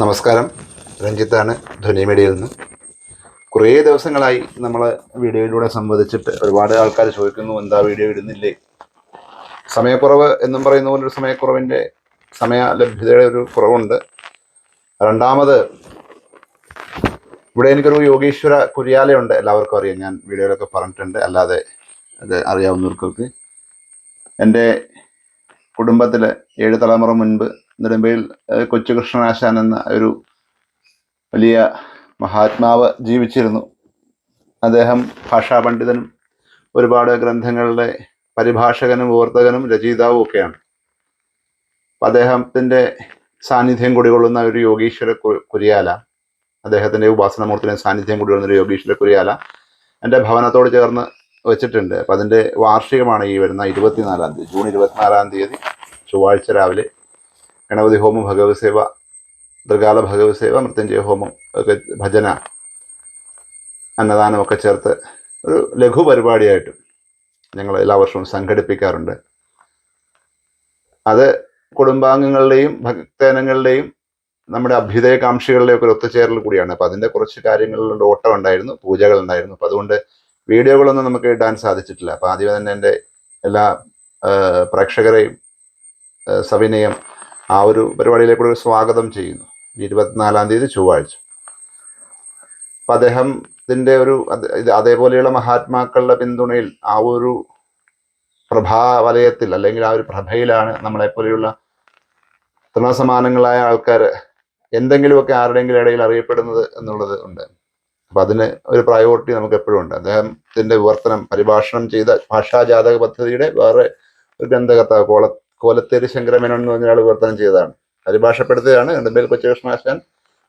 നമസ്കാരം. രഞ്ജിത്താണ് ധ്വനി മീഡിയയിൽ നിന്ന്. കുറേ ദിവസങ്ങളായി നമ്മൾ വീഡിയോയിലൂടെ സംവദിച്ചിട്ട് ഒരുപാട് ആൾക്കാർ ചോദിക്കുന്നു എന്താ വീഡിയോ ഇടുന്നില്ലേ? സമയക്കുറവ് എന്നും പറയുന്ന പോലെ ഒരു സമയക്കുറവിന്റെ സമയ ലഭ്യതയുടെ ഒരു കുറവുണ്ട്. രണ്ടാമത് ഇവിടെ എനിക്കൊരു യോഗീശ്വര കുര്യാലയുണ്ട്. എല്ലാവർക്കും അറിയാം. ഞാൻ വീഡിയോയിലൊക്കെ പറഞ്ഞിട്ടുണ്ട്. അല്ലാതെ അത് അറിയാവുന്നവർക്കൊക്കെ. എന്റെ കുടുംബത്തിൽ ഏഴ് തലമുറ മുൻപ് നെടുമ്പയിൽ കൊച്ചു കൊച്ചുകൃഷ്ണനാശാൻ എന്ന ഒരു വലിയ മഹാത്മാവ് ജീവിച്ചിരുന്നു. അദ്ദേഹം ഭാഷാ പണ്ഡിതനും ഒരുപാട് ഗ്രന്ഥങ്ങളുടെ പരിഭാഷകനും വിവർത്തകനും രചയിതാവും ഒക്കെയാണ്. അദ്ദേഹത്തിന്റെ സാന്നിധ്യം കുടികൊള്ളുന്ന ഒരു യോഗീശ്വര കുരിയാല അദ്ദേഹത്തിന്റെ ഉപാസനമൂർത്തിന്റെ സാന്നിധ്യം കുടികൊള്ളുന്ന ഒരു യോഗീശ്വര കുരിയാല എന്റെ ഭവനത്തോട് ചേർന്ന് വെച്ചിട്ടുണ്ട്. അപ്പം അതിന്റെ വാർഷികമാണ് ഈ വരുന്ന ഇരുപത്തിനാലാം തീയതി ജൂൺ ഇരുപത്തിനാലാം തീയതി ചൊവ്വാഴ്ച രാവിലെ ഗണപതി ഹോമം ഭഗവത് സേവ ത്രികാല ഭഗവത് സേവ മൃത്യുഞ്ജയ ഹോമം ഒക്കെ ഭജന അന്നദാനമൊക്കെ ചേർത്ത് ഒരു ലഘു പരിപാടിയായിട്ട് ഞങ്ങൾ എല്ലാ വർഷവും സംഘടിപ്പിക്കാറുണ്ട്. അത് കുടുംബാംഗങ്ങളുടെയും ഭക്തജനങ്ങളുടെയും നമ്മുടെ അഭ്യുദയകാംക്ഷികളുടെയും ഒക്കെ ഒത്തുചേരൽ കൂടിയാണ്. അപ്പം അതിന്റെ കുറച്ച് കാര്യങ്ങളിലുണ്ട് ഓട്ടം ഉണ്ടായിരുന്നു പൂജകൾ ഉണ്ടായിരുന്നു. അപ്പം അതുകൊണ്ട് വീഡിയോകളൊന്നും നമുക്ക് ഇടാൻ സാധിച്ചിട്ടില്ല. അപ്പം ആദ്യം തന്നെ എന്റെ എല്ലാ പ്രേക്ഷകരെയും സവിനയം ആ ഒരു പരിപാടിയിലേക്കൂടെ ഒരു സ്വാഗതം ചെയ്യുന്നു. ഇരുപത്തിനാലാം തീയതി ചൊവ്വാഴ്ച. അപ്പം അദ്ദേഹത്തിന്റെ ഒരു അതേപോലെയുള്ള മഹാത്മാക്കളുടെ പിന്തുണയിൽ ആ ഒരു പ്രഭാവലയത്തിൽ അല്ലെങ്കിൽ ആ ഒരു പ്രഭയിലാണ് നമ്മളെപ്പോലെയുള്ള തൃണസമാനങ്ങളായ ആൾക്കാർ എന്തെങ്കിലുമൊക്കെ ആരുടെയെങ്കിലും ഇടയിൽ അറിയപ്പെടുന്നത് എന്നുള്ളത് ഉണ്ട്. അപ്പം അതിന് ഒരു പ്രയോറിറ്റി നമുക്ക് എപ്പോഴും ഉണ്ട്. അദ്ദേഹത്തിന്റെ വിവർത്തനം പരിഭാഷണം ചെയ്ത ഭാഷാജാതക പദ്ധതിയുടെ വേറെ ഒരു ഗ്രന്ഥകർത്താവ് കോല കോലത്തേരി ശങ്കരമേനോൻ എന്ന് പറഞ്ഞ ആൾ വിവർത്തനം ചെയ്തതാണ്. പരിഭാഷപ്പെടുത്തിയതാണ് നെടുമ്പേൽ കൊച്ചകൃഷ്ണാശാൻ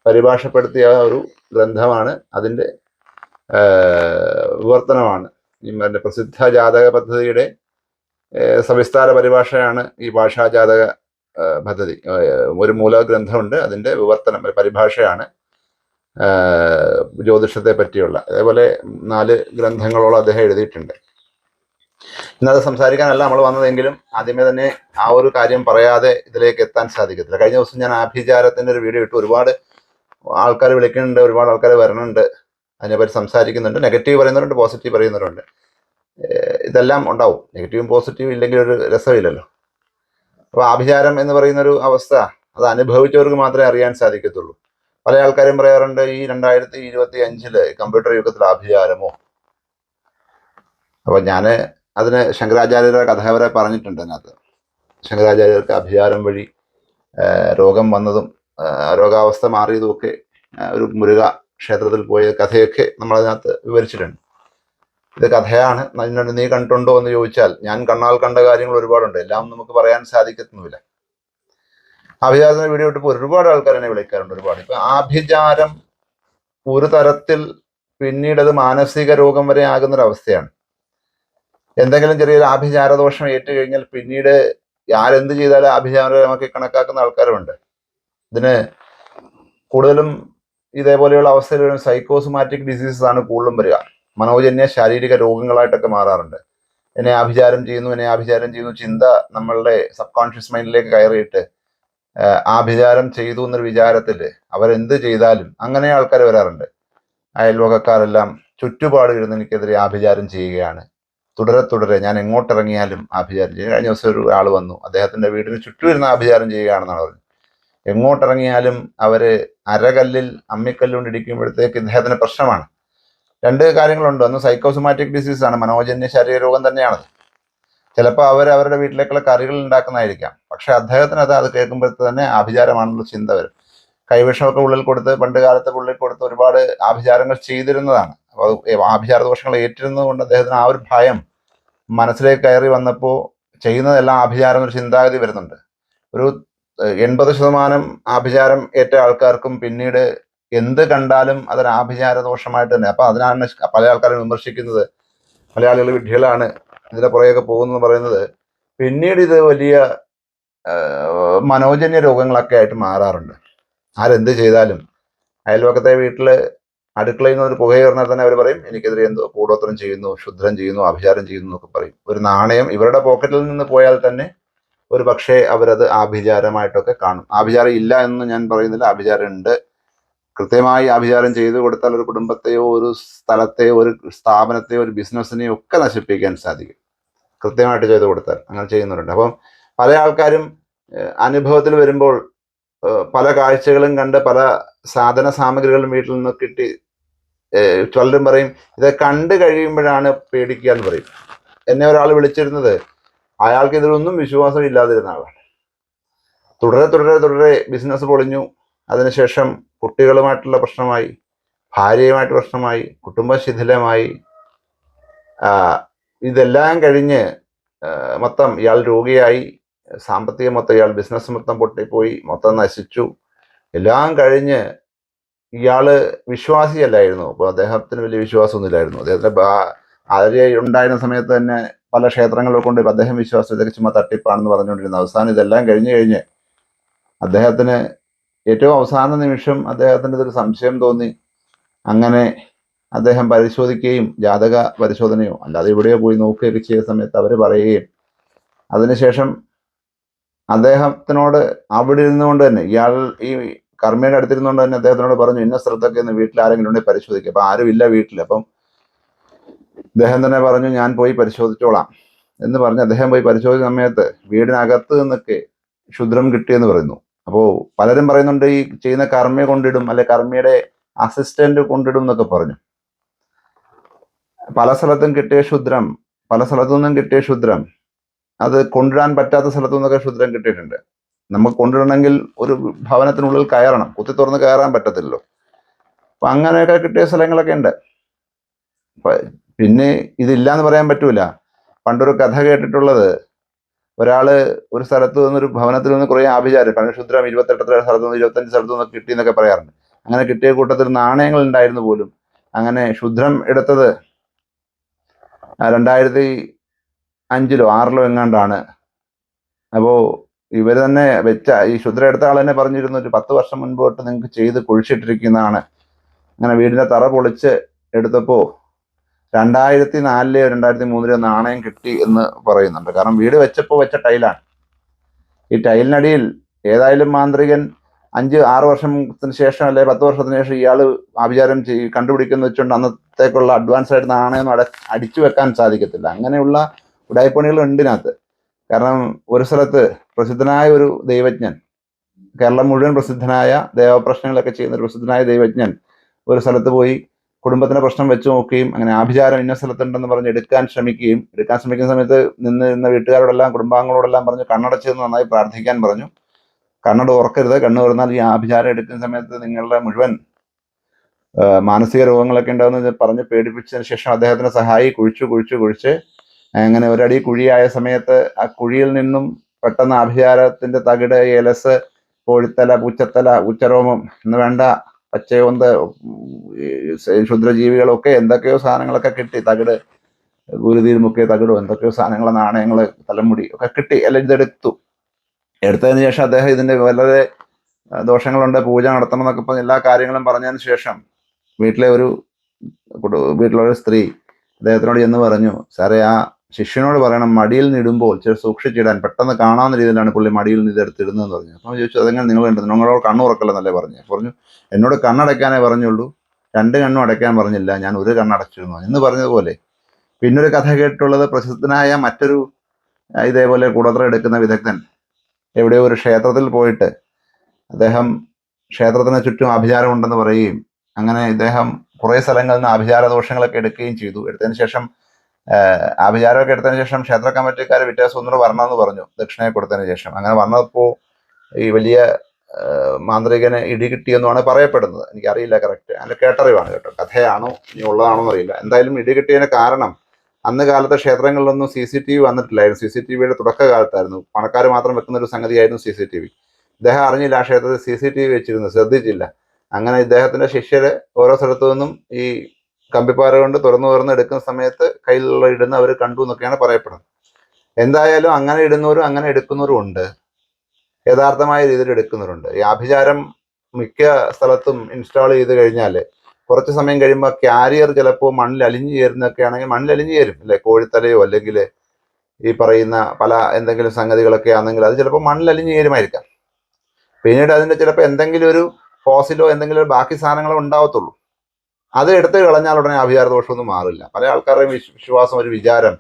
പരിഭാഷപ്പെടുത്തിയ ഒരു ഗ്രന്ഥമാണ് അതിന്റെ വിവർത്തനമാണ്. ഈ മറ്റേ പ്രസിദ്ധ ജാതക പദ്ധതിയുടെ സവിസ്താര പരിഭാഷയാണ് ഈ ഭാഷാജാതക ജാതക പദ്ധതി. ഒരു മൂലഗ്രന്ഥമുണ്ട്. അതിന്റെ വിവർത്തനം പരിഭാഷയാണ് ജ്യോതിഷത്തെ പറ്റിയുള്ള. അതേപോലെ നാല് ഗ്രന്ഥങ്ങളോളം അദ്ദേഹം എഴുതിയിട്ടുണ്ട്. ഇന്നത് സംസാരിക്കാനല്ല നമ്മൾ വന്നതെങ്കിലും ആദ്യമേ തന്നെ ആ ഒരു കാര്യം പറയാതെ ഇതിലേക്ക് എത്താൻ സാധിക്കത്തില്ല. കഴിഞ്ഞ ദിവസം ഞാൻ ആഭിചാരത്തിന്റെ ഒരു വീഡിയോ ഇട്ട്. ഒരുപാട് ആൾക്കാർ വിളിക്കുന്നുണ്ട് ഒരുപാട് ആൾക്കാർ വരണുണ്ട്. അതിനെപ്പറ്റി സംസാരിക്കുന്നുണ്ട്. നെഗറ്റീവ് പറയുന്നവരുണ്ട് പോസിറ്റീവ് പറയുന്നവരുണ്ട്. ഇതെല്ലാം ഉണ്ടാവും. നെഗറ്റീവും പോസിറ്റീവും ഇല്ലെങ്കിൽ ഒരു രസമില്ലല്ലോ. അപ്പോൾ ആഭിചാരം എന്ന് പറയുന്നൊരു അവസ്ഥ അത് അനുഭവിച്ചവർക്ക് മാത്രമേ അറിയാൻ സാധിക്കത്തുള്ളൂ. പല ആൾക്കാരും പറയാറുണ്ട് ഈ രണ്ടായിരത്തി ഇരുപത്തി അഞ്ചിൽ കമ്പ്യൂട്ടർ യുഗത്തിൽ ആഭിചാരമോ? അപ്പോൾ ഞാൻ അതിന് ശങ്കരാചാര്യരുടെ കഥ വരെ പറഞ്ഞിട്ടുണ്ട് അതിനകത്ത്. ശങ്കരാചാര്യർക്ക് അഭിചാരം വഴി രോഗം വന്നതും രോഗാവസ്ഥ മാറിയതും ഒക്കെ ഒരു മുരുക ക്ഷേത്രത്തിൽ പോയ കഥയൊക്കെ നമ്മൾ അതിനകത്ത് വിവരിച്ചിട്ടുണ്ട്. ഇത് കഥയാണ്. അതിനോട് നീ കണ്ടിട്ടുണ്ടോ എന്ന് ചോദിച്ചാൽ ഞാൻ കണ്ണാൽ കണ്ട കാര്യങ്ങൾ ഒരുപാടുണ്ട്. എല്ലാം നമുക്ക് പറയാൻ സാധിക്കത്തുമില്ല അഭിചാരത്തിന് വീഡിയോ ഇട്ടപ്പോൾ ഒരുപാട് ആൾക്കാർ എന്നെ വിളിക്കാറുണ്ട് ഒരുപാട്. ഇപ്പൊ ആഭിചാരം ഒരു തരത്തിൽ പിന്നീട് അത് മാനസിക രോഗം വരെ ആകുന്നൊരവസ്ഥയാണ്. എന്തെങ്കിലും ചെറിയൊരു ആഭിചാരദോഷം ഏറ്റു കഴിഞ്ഞാൽ പിന്നീട് ആരെന്ത് ചെയ്താലും ആഭിചാരമാക്കി കണക്കാക്കുന്ന ആൾക്കാരുമുണ്ട്. ഇതിന് കൂടുതലും ഇതേപോലെയുള്ള അവസ്ഥയിൽ വരുന്ന സൈക്കോസുമാറ്റിക് ഡിസീസസ് ആണ് കൂടുതലും വരിക. മനോജന്യ ശാരീരിക രോഗങ്ങളായിട്ടൊക്കെ മാറാറുണ്ട്. എന്നെ ആഭിചാരം ചെയ്യുന്നു എന്നെ ആഭിചാരം ചെയ്യുന്നു ചിന്ത നമ്മളുടെ സബ് കോൺഷ്യസ് മൈൻഡിലേക്ക് കയറിയിട്ട് ആഭിചാരം ചെയ്തു എന്നൊരു വിചാരത്തിൽ അവരെന്ത് ചെയ്താലും അങ്ങനെ ആൾക്കാർ വരാറുണ്ട്. അയൽവകക്കാരെല്ലാം ചുറ്റുപാട് എനിക്കെതിരെ ആഭിചാരം ചെയ്യുകയാണ്. തുടരെ തുടരെ ഞാൻ എങ്ങോട്ടിറങ്ങിയാലും ആഭിചാരം ചെയ്യും. കഴിഞ്ഞ ദിവസം ഒരു ആൾ വന്നു. അദ്ദേഹത്തിന്റെ വീടിന് ചുറ്റും ഇരുന്ന് ആഭിചാരം ചെയ്യുകയാണെന്നാണ് പറഞ്ഞത്. എങ്ങോട്ടിറങ്ങിയാലും അവർ അരകല്ലിൽ അമ്മിക്കല്ലുകൊണ്ട് ഇടിക്കുമ്പോഴത്തേക്ക് ഇദ്ദേഹത്തിന് പ്രശ്നമാണ്. രണ്ട് കാര്യങ്ങളുണ്ട്. ഒന്ന് സൈക്കോസൊമാറ്റിക് ഡിസീസാണ് മനോജന്യ ശരീരരോഗം തന്നെയാണ് ചിലപ്പോൾ അവർ അവരുടെ വീട്ടിലേക്കുള്ള കറികൾ ഉണ്ടാക്കുന്നതായിരിക്കാം. പക്ഷേ അദ്ദേഹത്തിന് അത് അത് കേൾക്കുമ്പോഴത്തെ തന്നെ ആഭിചാരമാണെന്നുള്ള ചിന്ത വരും. കൈവിഷമൊക്കെ ഉള്ളിൽ കൊടുത്ത് പണ്ട് കാലത്ത് ഉള്ളിൽ കൊടുത്ത് ഒരുപാട് ആഭിചാരങ്ങൾ ചെയ്തിരുന്നതാണ്. ആഭിചാര ദോഷങ്ങൾ ഏറ്റിരുന്നത് കൊണ്ട് അദ്ദേഹത്തിന് ആ ഒരു ഭയം മനസ്സിലേക്ക് കയറി വന്നപ്പോൾ ചെയ്യുന്നതെല്ലാം ആഭിചാരം എന്നൊരു ചിന്താഗതി വരുന്നുണ്ട്. ഒരു എൺപത് ശതമാനം ആഭിചാരം ഏറ്റ ആൾക്കാർക്കും പിന്നീട് എന്ത് കണ്ടാലും അതൊരു ആഭിചാര ദോഷമായിട്ട് തന്നെ. അപ്പൊ അതിനാണ് പല ആൾക്കാരും വിമർശിക്കുന്നത്. മലയാളികൾ വിഡ്ഢികളാണ് ഇതിന്റെ പുറകെയൊക്കെ പോകുന്നു പറയുന്നത്. പിന്നീട് ഇത് വലിയ മനോജന്യ രോഗങ്ങളൊക്കെ ആയിട്ട് മാറാറുണ്ട്. ആരെന്ത് ചെയ്താലും അയൽവക്കത്തെ വീട്ടിൽ അടുക്കളയിൽ നിന്ന് ഒരു പുകയെ കയറുന്നാൽ തന്നെ അവർ പറയും എനിക്കെതിരെ എന്തോ കൂടോത്രം ചെയ്യുന്നു ക്ഷുദ്രം ചെയ്യുന്നു അഭിചാരം ചെയ്യുന്നു എന്നൊക്കെ പറയും. ഒരു നാണയം ഇവരുടെ പോക്കറ്റിൽ നിന്ന് പോയാൽ തന്നെ ഒരു പക്ഷേ അവരത് ആഭിചാരമായിട്ടൊക്കെ കാണും. ആഭിചാരം ഇല്ല എന്ന് ഞാൻ പറയുന്നില്ല ആഭിചാരം ഉണ്ട്. കൃത്യമായി ആഭിചാരം ചെയ്തു കൊടുത്താൽ ഒരു കുടുംബത്തെയോ ഒരു സ്ഥലത്തെയോ ഒരു സ്ഥാപനത്തെയോ ഒരു ബിസിനസ്സിനെയോ ഒക്കെ നശിപ്പിക്കാൻ സാധിക്കും. കൃത്യമായിട്ട് ചെയ്തു കൊടുത്താൽ അങ്ങനെ ചെയ്യുന്നവരുണ്ട്. അപ്പം പല ആൾക്കാരും അനുഭവത്തിൽ വരുമ്പോൾ പല കാഴ്ചകളും കണ്ട് പല സാധന സാമഗ്രികളും വീട്ടിൽ നിന്ന് കിട്ടി പലരും പറയും ഇത് കണ്ടു കഴിയുമ്പോഴാണ് പേടിക്കുക എന്ന് പറയും. എന്നെ ഒരാൾ വിളിച്ചിരുന്നത് അയാൾക്ക് ഇതിലൊന്നും വിശ്വാസം ഇല്ലാതിരുന്ന ആളാണ്. തുടരെ തുടരെ തുടരെ ബിസിനസ് പൊളിഞ്ഞു. അതിനുശേഷം കുട്ടികളുമായിട്ടുള്ള പ്രശ്നമായി ഭാര്യയുമായിട്ട് പ്രശ്നമായി കുടുംബ ശിഥിലമായി. ഇതെല്ലാം കഴിഞ്ഞ് മൊത്തം ഇയാൾ രോഗിയായി. സാമ്പത്തികം മൊത്തം ഇയാൾ ബിസിനസ് മൊത്തം പൊട്ടിപ്പോയി മൊത്തം നശിച്ചു. എല്ലാം കഴിഞ്ഞ് ഇയാൾ വിശ്വാസിയല്ലായിരുന്നു. അപ്പോൾ അദ്ദേഹത്തിന് വലിയ വിശ്വാസമൊന്നുമില്ലായിരുന്നു. അദ്ദേഹത്തിന് ആര്യ ഉണ്ടായിരുന്ന സമയത്ത് തന്നെ പല ക്ഷേത്രങ്ങളിൽ കൊണ്ട് അദ്ദേഹം വിശ്വാസം ഇതൊക്കെ ചുമ്മാ തട്ടിപ്പാണെന്ന് പറഞ്ഞുകൊണ്ടിരുന്നു അവസാനം ഇതെല്ലാം കഴിഞ്ഞു കഴിഞ്ഞ് അദ്ദേഹത്തിന് ഏറ്റവും അവസാന നിമിഷം അദ്ദേഹത്തിന്റെ ഒരു സംശയം തോന്നി. അങ്ങനെ അദ്ദേഹം പരിശോധിക്കുകയും ജാതക പരിശോധനയോ അല്ലാതെ എവിടെയോ പോയി നോക്കുകയൊക്കെ ചെയ്ത സമയത്ത് അവർ പറയുകയും അതിനുശേഷം അദ്ദേഹത്തിനോട് അവിടെ ഇരുന്നുകൊണ്ട് തന്നെ ഇയാൾ ഈ കർമ്മയുടെ അടുത്തിരുന്നുകൊണ്ട് തന്നെ അദ്ദേഹത്തിനോട് പറഞ്ഞു ഇന്ന സ്ഥലത്തൊക്കെ ഇന്ന് വീട്ടിൽ ആരെങ്കിലും ഉണ്ടെങ്കിൽ പരിശോധിക്കുക അപ്പൊ ആരും ഇല്ല വീട്ടിൽ. അപ്പം അദ്ദേഹം തന്നെ പറഞ്ഞു ഞാൻ പോയി പരിശോധിച്ചോളാം. എന്ന് പറഞ്ഞ് അദ്ദേഹം പോയി പരിശോധിച്ച സമയത്ത് വീടിനകത്ത് നിന്നൊക്കെ ക്ഷുദ്രം കിട്ടിയെന്ന് പറയുന്നു. അപ്പോൾ പലരും പറയുന്നുണ്ട് ഈ ചെയ്യുന്ന കർമ്മയെ കൊണ്ടിടും അല്ലെ കർമ്മയുടെ അസിസ്റ്റന്റ് കൊണ്ടിടും എന്നൊക്കെ പറഞ്ഞു. പല സ്ഥലത്തും കിട്ടിയ ക്ഷുദ്രം പല സ്ഥലത്തു നിന്നും കിട്ടിയ ക്ഷുദ്രം അത് കൊണ്ടിടാൻ പറ്റാത്ത സ്ഥലത്തു നിന്നൊക്കെ ക്ഷുദ്രം കിട്ടിയിട്ടുണ്ട്. നമുക്ക് കൊണ്ടിടണമെങ്കിൽ ഒരു ഭവനത്തിനുള്ളിൽ കയറണം. കുത്തി തുറന്ന് കയറാൻ പറ്റത്തില്ലല്ലോ. അപ്പം അങ്ങനെയൊക്കെ കിട്ടിയ സ്ഥലങ്ങളൊക്കെ ഉണ്ട്. പിന്നെ ഇതില്ല എന്ന് പറയാൻ പറ്റൂല. പണ്ടൊരു കഥ കേട്ടിട്ടുള്ളത് ഒരാൾ ഒരു സ്ഥലത്ത് നിന്ന് ഒരു ഭവനത്തിൽ നിന്ന് കുറേ ആഭിചാരം കാരണം ക്ഷുദ്രം ഇരുപത്തെട്ടത്ര സ്ഥലത്ത് നിന്ന് ഇരുപത്തഞ്ച് സ്ഥലത്ത് നിന്ന് കിട്ടി എന്നൊക്കെ പറയാറുണ്ട്. അങ്ങനെ കിട്ടിയ കൂട്ടത്തിൽ നാണയങ്ങൾ ഉണ്ടായിരുന്നു പോലും. അങ്ങനെ ശുദ്രം എടുത്തത് രണ്ടായിരത്തി അഞ്ചിലോ ആറിലോ എങ്ങാണ്ടാണ്. അപ്പോ ഇവർ തന്നെ വെച്ച ഈ ശുദ്ര എടുത്ത ആൾ തന്നെ പറഞ്ഞിരുന്നു ഒരു പത്ത് വർഷം മുൻപോട്ട് നിങ്ങൾക്ക് ചെയ്ത് കുഴിച്ചിട്ടിരിക്കുന്നതാണ്. അങ്ങനെ വീടിന്റെ തറ പൊളിച്ച് എടുത്തപ്പോ രണ്ടായിരത്തി നാലിലെയോ രണ്ടായിരത്തി മൂന്നിലെയോ നാണയം കിട്ടി എന്ന് പറയുന്നുണ്ട്. കാരണം വീട് വെച്ചപ്പോൾ വെച്ച ടൈലാണ്. ഈ ടൈലിനടിയിൽ ഏതായാലും മാന്ത്രികൻ അഞ്ച് ആറ് വർഷത്തിന് ശേഷം അല്ലെ പത്ത് വർഷത്തിന് ശേഷം ഇയാൾ ആഭിചാരം ചെയ് കണ്ടുപിടിക്കുന്ന വെച്ചുകൊണ്ട് അന്നത്തേക്കുള്ള അഡ്വാൻസ് ആയിട്ട് നാണയം അട അടിച്ചു വെക്കാൻ സാധിക്കത്തില്ല. അങ്ങനെയുള്ള ഉടായ്പണികൾ ഉണ്ട് ഇതിനകത്ത്. കാരണം ഒരു സ്ഥലത്ത് പ്രസിദ്ധനായ ഒരു ദൈവജ്ഞൻ കേരളം മുഴുവൻ പ്രസിദ്ധനായ ദേവപ്രശ്നങ്ങളൊക്കെ ചെയ്യുന്ന ഒരു പ്രസിദ്ധനായ ദൈവജ്ഞൻ ഒരു സ്ഥലത്ത് പോയി കുടുംബത്തിന്റെ പ്രശ്നം വെച്ച് നോക്കുകയും അങ്ങനെ ആഭിചാരം ഇന്ന സ്ഥലത്തുണ്ടെന്ന് പറഞ്ഞ് എടുക്കാൻ ശ്രമിക്കുകയും എടുക്കാൻ ശ്രമിക്കുന്ന സമയത്ത് നിന്ന് നിന്ന വീട്ടുകാരോടെല്ലാം കുടുംബാംഗങ്ങളോടെല്ലാം പറഞ്ഞു കണ്ണടച്ച് നിന്ന് നന്നായി പ്രാർത്ഥിക്കാൻ പറഞ്ഞു. കണ്ണട ഉറക്കരുത് കണ്ണു തുറന്നാൽ ഈ ആഭിചാരം എടുക്കുന്ന സമയത്ത് നിങ്ങളുടെ മുഴുവൻ മാനസിക രോഗങ്ങളൊക്കെ ഉണ്ടാവുന്ന പറഞ്ഞ് പേടിപ്പിച്ചതിന് ശേഷം അദ്ദേഹത്തിന് സഹായി കുഴിച്ചു കുഴിച്ചു കുഴിച്ച് അങ്ങനെ ഒരടി കുഴിയായ സമയത്ത് ആ കുഴിയിൽ നിന്നും പെട്ടെന്ന് അഭിചാരത്തിന്റെ തകിട് ഏലസ് കോഴിത്തല പൂച്ചത്തല ഉച്ചരോമം എന്ന് വേണ്ട പച്ചയോന്ത് ക്ഷുദ്രജീവികളൊക്കെ എന്തൊക്കെയോ സാധനങ്ങളൊക്കെ കിട്ടി. തകിട് ഗുരുതീരുമൊക്കെ തകിടോ എന്തൊക്കെയോ സാധനങ്ങൾ നാണയങ്ങൾ തലമുടി ഒക്കെ കിട്ടി. എല്ലാം ഇതെടുത്തു. എടുത്തതിന് ശേഷം അദ്ദേഹം ഇതിന്റെ വളരെ ദോഷങ്ങളുണ്ട്. പൂജ നടത്തണം എന്നൊക്കെ പറഞ്ഞ് എല്ലാ കാര്യങ്ങളും പറഞ്ഞതിന് ശേഷം വീട്ടിലെ ഒരു വീട്ടിലൊരു സ്ത്രീ അദ്ദേഹത്തിനോട് ചെന്ന് പറഞ്ഞു സാറേ ആ ശിഷ്യനോട് പറയണം മടിയിൽ നിടുമ്പോൾ ചില സൂക്ഷിച്ചിടാൻ പെട്ടെന്ന് കാണാവുന്ന രീതിയിലാണ് പുള്ളി മടിയിൽ നിന്ന് ഇതെടുത്തിടുന്നതെന്ന് പറഞ്ഞു. അപ്പോൾ ചോദിച്ചു അതെങ്ങനെ നിങ്ങൾ കണ്ടത് നിങ്ങളോട് കണ്ണു ഉറക്കല്ലെന്നല്ലേ പറഞ്ഞു. പറഞ്ഞു എന്നോട് കണ്ണടയ്ക്കാനേ പറഞ്ഞുള്ളൂ. രണ്ട് കണ്ണും അടയ്ക്കാൻ പറഞ്ഞില്ല. ഞാൻ ഒരു കണ്ണടച്ചിരുന്നു. എന്ന് പറഞ്ഞതുപോലെ. പിന്നൊരു കഥ കേട്ടിട്ടുള്ളത് പ്രശസ്തനായ മറ്റൊരു ഇതേപോലെ കൂടത്ര എടുക്കുന്ന വിദഗ്ധൻ. എവിടെയോ ഒരു ക്ഷേത്രത്തിൽ പോയിട്ട് അദ്ദേഹം ക്ഷേത്രത്തിന് ചുറ്റും ആഭിചാരമുണ്ടെന്ന് പറയുകയും അങ്ങനെ ഇദ്ദേഹം കുറേ സ്ഥലങ്ങളിൽ നിന്ന് ആഭിചാര ദോഷങ്ങളൊക്കെ എടുക്കുകയും ചെയ്തു. എടുത്തതിന് ശേഷം ആഹ്, ആഭിചാരമൊക്കെ എടുത്തതിന് ശേഷം ക്ഷേത്ര കമ്മിറ്റിക്കാർ വിറ്റേഴ്സ് ഒന്നുകൂടെ വരണമെന്ന് പറഞ്ഞു ദക്ഷിണയെ കൊടുത്തതിന് ശേഷം. അങ്ങനെ വന്നപ്പോൾ ഈ വലിയ മാന്ത്രികന് ഇടി കിട്ടിയെന്നാണ് പറയപ്പെടുന്നത്. എനിക്കറിയില്ല കറക്റ്റ് അതിന്റെ കേട്ടറിവാണ് കേട്ടോ. കഥയാണോ ഇനി ഉള്ളതാണോ എന്നറിയില്ല. എന്തായാലും ഇടി കിട്ടിയതിന് കാരണം അന്ന് കാലത്തെ ക്ഷേത്രങ്ങളിലൊന്നും സി സി ടി വി വന്നിട്ടില്ലായിരുന്നു. സി സി ടി വിയുടെ തുടക്കകാലത്തായിരുന്നു. പണക്കാർ മാത്രം വെക്കുന്ന ഒരു സംഗതിയായിരുന്നു സി സി ടി വി. ഇദ്ദേഹം അറിഞ്ഞില്ല ആ ക്ഷേത്രത്തിൽ സി സി ടി വി വെച്ചിരുന്നു ശ്രദ്ധിച്ചില്ല. അങ്ങനെ ഇദ്ദേഹത്തിന്റെ ശിഷ്യര് ഓരോ സ്ഥലത്തു നിന്നും ഈ കമ്പിപ്പാറ കൊണ്ട് തുറന്നു തുറന്ന് എടുക്കുന്ന സമയത്ത് കയ്യിലുള്ള ഇടുന്ന അവർ കണ്ടു എന്നൊക്കെയാണ് പറയപ്പെടുന്നത്. എന്തായാലും അങ്ങനെ ഇടുന്നവരും അങ്ങനെ എടുക്കുന്നവരും ഉണ്ട്. യഥാർത്ഥമായ രീതിയിൽ എടുക്കുന്നവരുണ്ട്. ഈ ആഭിചാരം മിക്ക സ്ഥലത്തും ഇൻസ്റ്റാൾ ചെയ്ത് കഴിഞ്ഞാൽ കുറച്ച് സമയം കഴിയുമ്പോൾ ക്യാരിയർ ചിലപ്പോൾ മണ്ണിൽ അലിഞ്ഞു ചേരുന്നൊക്കെ ആണെങ്കിൽ മണ്ണിൽ അലിഞ്ഞു ചേരും. അല്ലെ? കോഴിത്തലയോ അല്ലെങ്കിൽ ഈ പറയുന്ന പല എന്തെങ്കിലും സംഗതികളൊക്കെ ആണെങ്കിൽ അത് ചിലപ്പോൾ മണ്ണിൽ അലിഞ്ഞു ചേരുമായിരിക്കാം. പിന്നീട് അതിന്റെ ചിലപ്പോൾ എന്തെങ്കിലും ഒരു ഫോസിലോ എന്തെങ്കിലും ബാക്കി സാധനങ്ങളോ ഉണ്ടാവത്തുള്ളൂ. അത് എടുത്ത് കളഞ്ഞാൽ ഉടനെ അഭിചാരദോഷമൊന്നും മാറില്ല. പല ആൾക്കാരുടെയും വിശ്വ- വിശ്വാസം ഒരു വിചാരം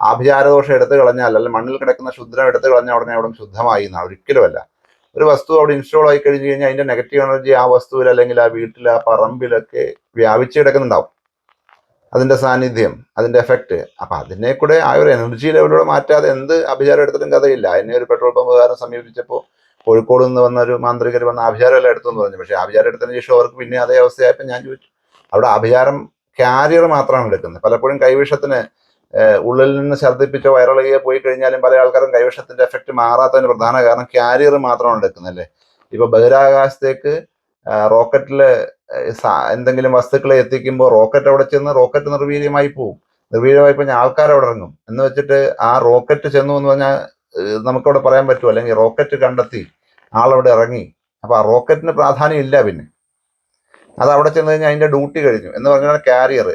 ആഭിചാരദോഷം എടുത്ത് കളഞ്ഞാൽ അല്ലെങ്കിൽ മണ്ണിൽ കിടക്കുന്ന ശുദ്രം എടുത്ത് കളഞ്ഞാൽ ഉടനെ അവിടെ ശുദ്ധമായി എന്നാണ്. ഒരിക്കലുമല്ല ഒരു വസ്തു അവിടെ ഇൻസ്റ്റോൾ ആയി കഴിഞ്ഞ് കഴിഞ്ഞാൽ അതിന്റെ നെഗറ്റീവ് എനർജി ആ വസ്തുവിൽ അല്ലെങ്കിൽ ആ വീട്ടിൽ ആ പറമ്പിലൊക്കെ വ്യാപിച്ചു കിടക്കുന്നുണ്ടാവും. അതിന്റെ സാന്നിധ്യം അതിന്റെ എഫക്റ്റ് അപ്പൊ അതിനെ കൂടെ ആ ഒരു എനർജി ലെവലിലൂടെ മാറ്റാതെ എന്ത് അഭിചാരം എടുത്തിട്ടും കഥയില്ല. എന്നെ ഒരു പെട്രോൾ പമ്പ് പമ്പുകാരൻ സമീപിച്ചപ്പോൾ കോഴിക്കോട് നിന്ന് വന്ന ഒരു മാന്ത്രികർ വന്ന അഭിചാരം എല്ലാം എടുത്തെന്ന് പറഞ്ഞു. പക്ഷേ അഭിചാരം എടുത്തതിന് ശേഷം അവർക്ക് പിന്നെ അതേ അവസ്ഥയായപ്പോൾ ഞാൻ ചോദിച്ചു അവിടെ അഭിചാരം കാരിയർ മാത്രമാണ് എടുക്കുന്നത്. പലപ്പോഴും കൈവിഷത്തിന് ഉള്ളിൽ നിന്ന് ഛർദ്ദിപ്പിച്ചോ വയറിളകിയെ പോയി കഴിഞ്ഞാലും പല ആൾക്കാരും കൈവിഷത്തിന്റെ എഫക്റ്റ് മാറാത്തതിന് പ്രധാന കാരണം കാരിയർ മാത്രമാണ് എടുക്കുന്നത് അല്ലേ ഇപ്പൊ ബഹിരാകാശത്തേക്ക് റോക്കറ്റിൽ എന്തെങ്കിലും വസ്തുക്കളെ എത്തിക്കുമ്പോൾ റോക്കറ്റ് അവിടെ ചെന്ന് റോക്കറ്റ് നിർവീര്യമായി പോവും. നിർവീര്യമായി കഴിഞ്ഞാൽ ആൾക്കാർ അവിടെ ഇറങ്ങും. എന്ന് വെച്ചിട്ട് ആ റോക്കറ്റ് ചെന്നു എന്ന് പറഞ്ഞാൽ നമുക്കവിടെ പറയാൻ പറ്റുമോ? അല്ലെങ്കിൽ റോക്കറ്റ് കണ്ടെത്തി ആളവിടെ ഇറങ്ങി. അപ്പൊ ആ റോക്കറ്റിന് പ്രാധാന്യം ഇല്ല പിന്നെ. അത് അവിടെ ചെന്ന് കഴിഞ്ഞാൽ അതിന്റെ ഡ്യൂട്ടി കഴിഞ്ഞു. എന്ന് പറഞ്ഞാൽ കാരിയർ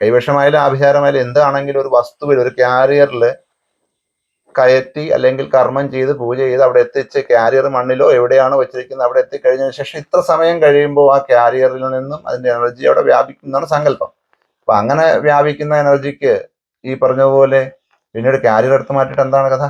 കൈവശമായാലും ആഭിചാരമായാലും എന്താണെങ്കിലും ഒരു വസ്തുവിൽ ഒരു കാരിയറിൽ കയറ്റി അല്ലെങ്കിൽ കർമ്മം ചെയ്ത് പൂജ ചെയ്ത് അവിടെ എത്തിച്ച് കാരിയർ മണ്ണിലോ എവിടെയാണോ വെച്ചിരിക്കുന്നത് അവിടെ എത്തിക്കഴിഞ്ഞതിന് ശേഷം ഇത്ര സമയം കഴിയുമ്പോൾ ആ കാരിയറിൽ നിന്നും അതിന്റെ എനർജി അവിടെ വ്യാപിക്കുന്നതാണ് സങ്കല്പം. അപ്പൊ അങ്ങനെ വ്യാപിക്കുന്ന എനർജിക്ക് ഈ പറഞ്ഞതുപോലെ പിന്നീട് കാരിയർ എടുത്ത് മാറ്റിയിട്ട് എന്താണ് കഥ?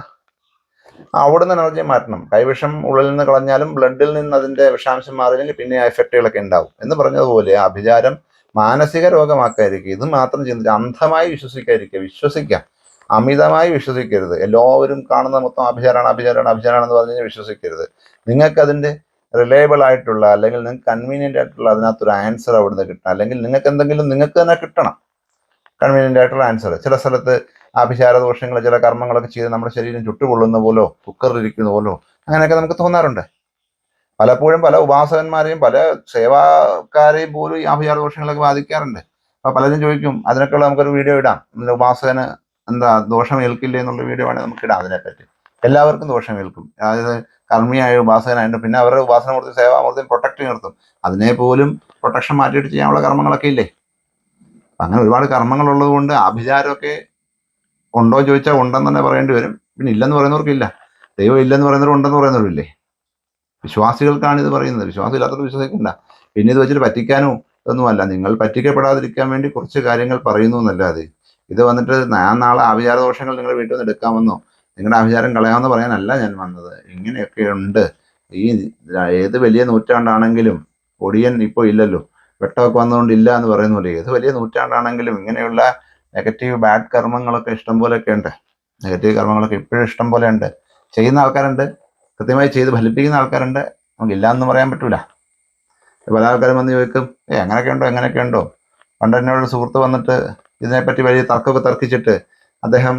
അവിടുന്ന് എനർജി മാറ്റണം. കൈവിഷം ഉള്ളിൽ നിന്ന് കളഞ്ഞാലും ബ്ലഡിൽ നിന്ന് അതിന്റെ വിഷാംശം മാറിയില്ലെങ്കിൽ പിന്നെ ആ എഫക്റ്റുകളൊക്കെ ഉണ്ടാവും. എന്ന് പറഞ്ഞതുപോലെ അഭിചാരം മാനസിക രോഗമാക്കാതിരിക്കുക. ഇത് മാത്രം ചിന്തിച്ച് അന്ധമായി വിശ്വസിക്കാതിരിക്കുക. വിശ്വസിക്കാം. അമിതമായി വിശ്വസിക്കരുത്. എല്ലാവരും കാണുന്ന മൊത്തം അഭിചാരമാണ് അഭിചാരമാണെന്ന് പറഞ്ഞു കഴിഞ്ഞാൽ വിശ്വസിക്കരുത്. നിങ്ങൾക്ക് അതിന്റെ റിലയബിൾ ആയിട്ടുള്ള അല്ലെങ്കിൽ നിങ്ങൾക്ക് കൺവീനിയന്റ് ആയിട്ടുള്ള അതിനകത്തൊരു ആൻസർ അവിടുന്ന് കിട്ടണം. അല്ലെങ്കിൽ നിങ്ങൾക്ക് എന്തെങ്കിലും നിങ്ങൾക്ക് തന്നെ കിട്ടണം. കൺവീനിയന്റ് ആയിട്ടുള്ള ആൻസർ ചില സ്ഥലത്ത് ആഭിചാര ദോഷങ്ങൾ ചില കർമ്മങ്ങളൊക്കെ ചെയ്ത് നമ്മുടെ ശരീരം ചുട്ടുകൊള്ളുന്ന പോലോ കുക്കറിലിരിക്കുന്ന പോലോ അങ്ങനെയൊക്കെ നമുക്ക് തോന്നാറുണ്ട്. പലപ്പോഴും പല ഉപാസകന്മാരെയും പല സേവാക്കാരെയും പോലും ഈ ആഭിചാര ദോഷങ്ങളൊക്കെ ബാധിക്കാറുണ്ട്. അപ്പൊ പലരും ചോദിക്കും അതിനൊക്കെയുള്ള നമുക്കൊരു വീഡിയോ ഇടാം. നമ്മുടെ ഉപാസകന് എന്താ ദോഷം ഏൽക്കില്ലേ എന്നുള്ള വീഡിയോ വേണമെങ്കിൽ നമുക്ക് ഇടാം അതിനെപ്പറ്റി. എല്ലാവർക്കും ദോഷം ഏൽക്കും അതായത് കർമ്മിയായ ഉപാസകനായിട്ട് പിന്നെ അവരുടെ ഉപാസനമൂർത്തി സേവാമൂർത്തിയും പ്രൊട്ടക്ട് നിർത്തും. അതിനെ പോലും പ്രൊട്ടക്ഷൻ മാറ്റിയിട്ട് ചെയ്യാനുള്ള കർമ്മങ്ങളൊക്കെ ഇല്ലേ? അങ്ങനെ ഒരുപാട് കർമ്മങ്ങളുള്ളത് കൊണ്ട് ആഭിചാരമൊക്കെ ഉണ്ടോ ചോദിച്ചാൽ ഉണ്ടെന്ന് തന്നെ പറയേണ്ടി വരും. പിന്നെ ഇല്ലെന്ന് പറയുന്നവർക്കില്ല. ദൈവം ഇല്ലെന്ന് പറയുന്നവർ ഉണ്ടെന്ന് പറയുന്നവരില്ലേ? വിശ്വാസികൾക്കാണ് ഇത് പറയുന്നത്. വിശ്വാസമില്ലാത്തവർ വിശ്വസിക്കണ്ട. പിന്നെ ഇത് വെച്ചിട്ട് പറ്റിക്കാനോ ഇതൊന്നുമല്ല നിങ്ങൾ പറ്റിക്കപ്പെടാതിരിക്കാൻ വേണ്ടി കുറച്ച് കാര്യങ്ങൾ പറയുന്നു എന്നല്ലാതെ. ഇത് വന്നിട്ട് ഞാൻ നാളെ ആഭിചാര ദോഷങ്ങൾ നിങ്ങളുടെ വീട്ടിൽ നിന്ന് എടുക്കാമെന്നോ നിങ്ങളുടെ ആഭിചാരം കളയാമെന്ന് പറയാനല്ല ഞാൻ വന്നത്. ഇങ്ങനെയൊക്കെ ഉണ്ട്. ഈ ഏത് വലിയ നൂറ്റാണ്ടാണെങ്കിലും ഒടിയൻ ഇപ്പോൾ ഇല്ലല്ലോ. വെട്ടമൊക്കെ വന്നുകൊണ്ട് ഇല്ല എന്ന് പറയുന്നില്ല ഏത് വലിയ നൂറ്റാണ്ടാണെങ്കിലും ഇങ്ങനെയുള്ള നെഗറ്റീവ് ബാഡ് കർമ്മങ്ങളൊക്കെ ഇഷ്ടം പോലെയൊക്കെ ഉണ്ട്. നെഗറ്റീവ് കർമ്മങ്ങളൊക്കെ ഇപ്പോഴും ഇഷ്ടം പോലെ ഉണ്ട് ചെയ്യുന്ന ആൾക്കാരുണ്ട്. കൃത്യമായി ചെയ്ത് ഫലിപ്പിക്കുന്ന ആൾക്കാരുണ്ട്. നമുക്ക് ഇല്ല എന്ന് പറയാൻ പറ്റൂല. പല ആൾക്കാരും വന്ന് ചോദിക്കും ഏ അങ്ങനെയൊക്കെ ഉണ്ടോ? എങ്ങനെയൊക്കെ ഉണ്ടോ? പണ്ട് എന്നോട് സുഹൃത്ത് വന്നിട്ട് ഇതിനെപ്പറ്റി വലിയ തർക്കമൊക്കെ തർക്കിച്ചിട്ട് അദ്ദേഹം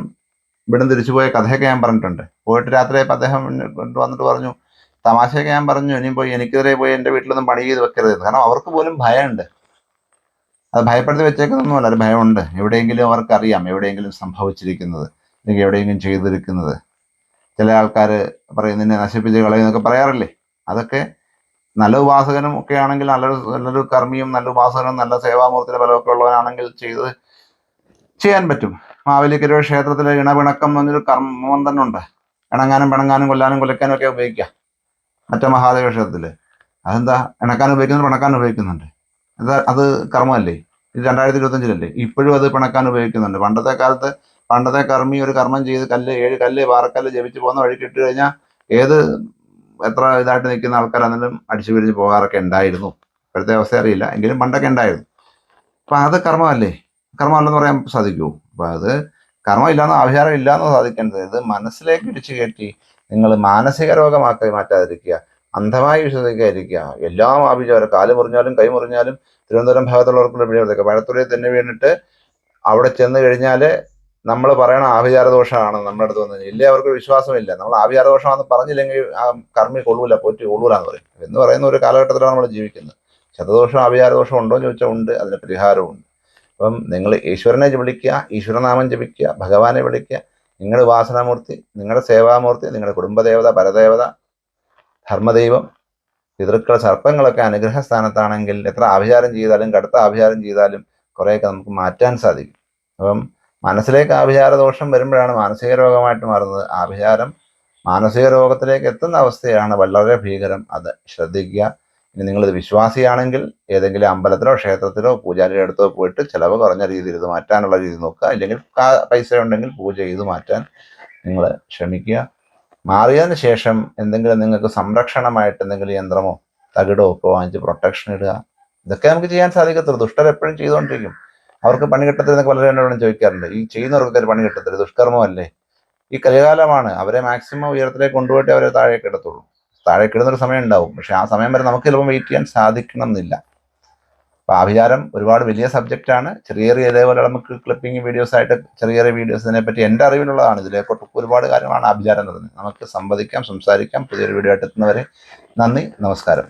ഇവിടുന്ന് തിരിച്ചുപോയ കഥയൊക്കെ ഞാൻ പറഞ്ഞിട്ടുണ്ട്. പോയിട്ട് രാത്രിയായപ്പോൾ അദ്ദേഹം വന്നിട്ട് പറഞ്ഞു തമാശയൊക്കെ ഞാൻ പറഞ്ഞു. ഇനിയും പോയി എനിക്കെതിരെ പോയി എന്റെ വീട്ടിലൊന്നും പണി ചെയ്ത് വെക്കരുത്. കാരണം അവർക്ക് പോലും ഭയമുണ്ട്. അത് ഭയപ്പെടുത്തി വെച്ചേക്കുന്നൊന്നുമല്ല ഒരു ഭയമുണ്ട്. എവിടെയെങ്കിലും അവർക്കറിയാം എവിടെയെങ്കിലും സംഭവിച്ചിരിക്കുന്നത് അല്ലെങ്കിൽ എവിടെയെങ്കിലും ചെയ്തിരിക്കുന്നത്. ചില ആൾക്കാർ പറയുന്നതിനെ നശിപ്പിച്ച് കളയുന്നൊക്കെ പറയാറില്ലേ? അതൊക്കെ നല്ല ഉപാസകനും ഒക്കെ ആണെങ്കിൽ നല്ലൊരു നല്ലൊരു കർമ്മിയും നല്ല ഉപാസകനും നല്ല സേവാമൂർത്തിയുടെ ബലമൊക്കെ ഉള്ളവനാണെങ്കിൽ ചെയ്ത് ചെയ്യാൻ പറ്റും. മാവേലിക്കര ക്ഷേത്രത്തിലെ ഇണപിണക്കം എന്നൊരു കർമ്മം തന്നെ ഉണ്ട്. ഇണങ്ങാനും പിണങ്ങാനും കൊല്ലാനും കൊലക്കാനും ഒക്കെ ഉപയോഗിക്കാം. മറ്റേ മഹാദേവ ക്ഷേത്രത്തിൽ അതെന്താ? ഇണക്കാൻ ഉപയോഗിക്കുന്നുണ്ട് പിണക്കാൻ ഉപയോഗിക്കുന്നുണ്ട്. അത് അത് കർമ്മമല്ലേ? ഇത് രണ്ടായിരത്തി ഇരുപത്തഞ്ചിലല്ലേ ഇപ്പോഴും അത് പിണക്കാൻ ഉപയോഗിക്കുന്നുണ്ട്. പണ്ടത്തെ കാലത്ത് പണ്ടത്തെ കർമ്മി ഒരു കർമ്മം ചെയ്ത് കല്ല് ഏഴ് കല്ല് പാറക്കല്ല് ജപിച്ച് പോകുന്ന വഴിക്ക് ഇട്ട് കഴിഞ്ഞാൽ ഏത് എത്ര ഇതായിട്ട് നിൽക്കുന്ന ആൾക്കാരാണെങ്കിലും അടിച്ചു പിരിഞ്ഞ് പോകാറൊക്കെ ഉണ്ടായിരുന്നു. ഇപ്പോഴത്തെ അവസ്ഥ അറിയില്ല. എങ്കിലും പണ്ടൊക്കെ ഉണ്ടായിരുന്നു. അപ്പൊ അത് കർമ്മമല്ലേ? കർമ്മമല്ലെന്ന് പറയാൻ സാധിക്കൂ? അപ്പൊ അത് കർമ്മം ഇല്ലാന്നോ ആഭിചാരം ഇല്ലാന്നോ സാധിക്കേണ്ടത്. ഇത് മനസ്സിലേക്ക് ഇടിച്ചു കയറ്റി നിങ്ങൾ മാനസിക രോഗമാക്കി മാറ്റാതിരിക്കുക. അന്ധമായി വിശ്വസിക്കാതിരിക്കുക. എല്ലാം ആഭിചാരം കാൽ മുറിഞ്ഞാലും കൈ മുറിഞ്ഞാലും തിരുവനന്തപുരം ഭാഗത്തുള്ളവർക്കുള്ള പിഴവെടുക്കുക പഴത്തുള്ളിൽ തന്നെ വീണിട്ട് അവിടെ ചെന്ന് കഴിഞ്ഞാൽ നമ്മൾ പറയണ ആഭിചാര ദോഷമാണ് നമ്മുടെ അടുത്ത് വന്നു ഇല്ലേ അവർക്ക് വിശ്വാസമില്ല. നമ്മൾ ആഭിചാര ദോഷമാണെന്ന് പറഞ്ഞില്ലെങ്കിൽ ആ കർമ്മി കൊള്ളൂല പോറ്റി കൊള്ളൂല എന്ന് പറയും. എന്ന് പറയുന്ന ഒരു കാലഘട്ടത്തിലാണ് നമ്മൾ ജീവിക്കുന്നത്. ശതദോഷം ആഭിചാര ദോഷം ഉണ്ടോ എന്ന് ചോദിച്ചാൽ ഉണ്ട്. അതിന് പരിഹാരമുണ്ട്. അപ്പം നിങ്ങൾ ഈശ്വരനെ വിളിക്കുക ഈശ്വരനാമം ജപിക്കുക ഭഗവാനെ വിളിക്കുക. നിങ്ങളുടെ വാസനാമൂർത്തി നിങ്ങളുടെ സേവാമൂർത്തി നിങ്ങളുടെ കുടുംബദേവത പരദേവത ധർമ്മദൈവം പിതൃക്കൾ സർപ്പങ്ങളൊക്കെ അനുഗ്രഹ സ്ഥാനത്താണെങ്കിൽ എത്ര ആഭിചാരം ചെയ്താലും കടുത്ത ആഭിചാരം ചെയ്താലും കുറേയൊക്കെ നമുക്ക് മാറ്റാൻ സാധിക്കും. അപ്പം മനസ്സിലേക്ക് ആഭിചാര ദോഷം വരുമ്പോഴാണ് മാനസിക രോഗമായിട്ട് മാറുന്നത്. ആഭിചാരം മാനസിക രോഗത്തിലേക്ക് എത്തുന്ന അവസ്ഥയാണ് വളരെ ഭീകരം. അത് ശ്രദ്ധിക്കുക. ഇനി നിങ്ങളിത് വിശ്വാസിയാണെങ്കിൽ ഏതെങ്കിലും അമ്പലത്തിലോ ക്ഷേത്രത്തിലോ പൂജാരിയുടെ അടുത്തോ പോയിട്ട് ചിലവ് കുറഞ്ഞ രീതിയിൽ ഇത് മാറ്റാനുള്ള രീതി നോക്കുക. അല്ലെങ്കിൽ പൈസ ഉണ്ടെങ്കിൽ പൂജ ചെയ്ത് മാറ്റാൻ നിങ്ങൾ ശ്രമിക്കുക. മാറിയതിന് ശേഷം എന്തെങ്കിലും നിങ്ങൾക്ക് സംരക്ഷണമായിട്ട് എന്തെങ്കിലും യന്ത്രമോ തകിടോ ഒക്കെ വാങ്ങിച്ച് പ്രൊട്ടക്ഷൻ ഇടുക. ഇതൊക്കെ നമുക്ക് ചെയ്യാൻ സാധിക്കത്തുള്ളൂ. ദുഷ്ടർ എപ്പോഴും ചെയ്തുകൊണ്ടിരിക്കും. അവർക്ക് പണി കിട്ടത്തില്ല എന്നൊക്കെ വളരെ എന്നോടും ചോദിക്കാറുണ്ട്. ഈ ചെയ്യുന്നവർക്ക് പണി കിട്ടത്തില്ല. ദുഷ്കർമ്മമല്ലേ ഈ കലികാലമാണ്. അവരെ മാക്സിമം ഉയരത്തിലേക്ക് കൊണ്ടുപോയിട്ട് അവരെ താഴേക്ക് ഇടത്തുള്ളൂ. താഴേക്ക് സമയം ഉണ്ടാവും. പക്ഷെ ആ സമയം വരെ നമുക്ക് ചിലപ്പോൾ വെയിറ്റ് ചെയ്യാൻ സാധിക്കണം എന്നില്ല അപ്പോൾ ആഭിചാരം ഒരുപാട് വലിയ സബ്ജക്റ്റാണ് ചെറിയ ചെറിയ ഇതേപോലെ നമുക്ക് ക്ലിപ്പിംഗ് വീഡിയോസ് ആയിട്ട് ചെറിയ ചെറിയ വീഡിയോസ് ഇതിനെപ്പറ്റി എന്റെ അറിവിലുള്ളതാണ്. ഇതിലെ ഒരുപാട് കാര്യങ്ങളാണ് ആഭിചാരം എന്ന് നമുക്ക് സംവദിക്കാം സംസാരിക്കാം. പുതിയൊരു വീഡിയോ ആയിട്ട് എത്തുന്നവരെ നന്ദി നമസ്കാരം.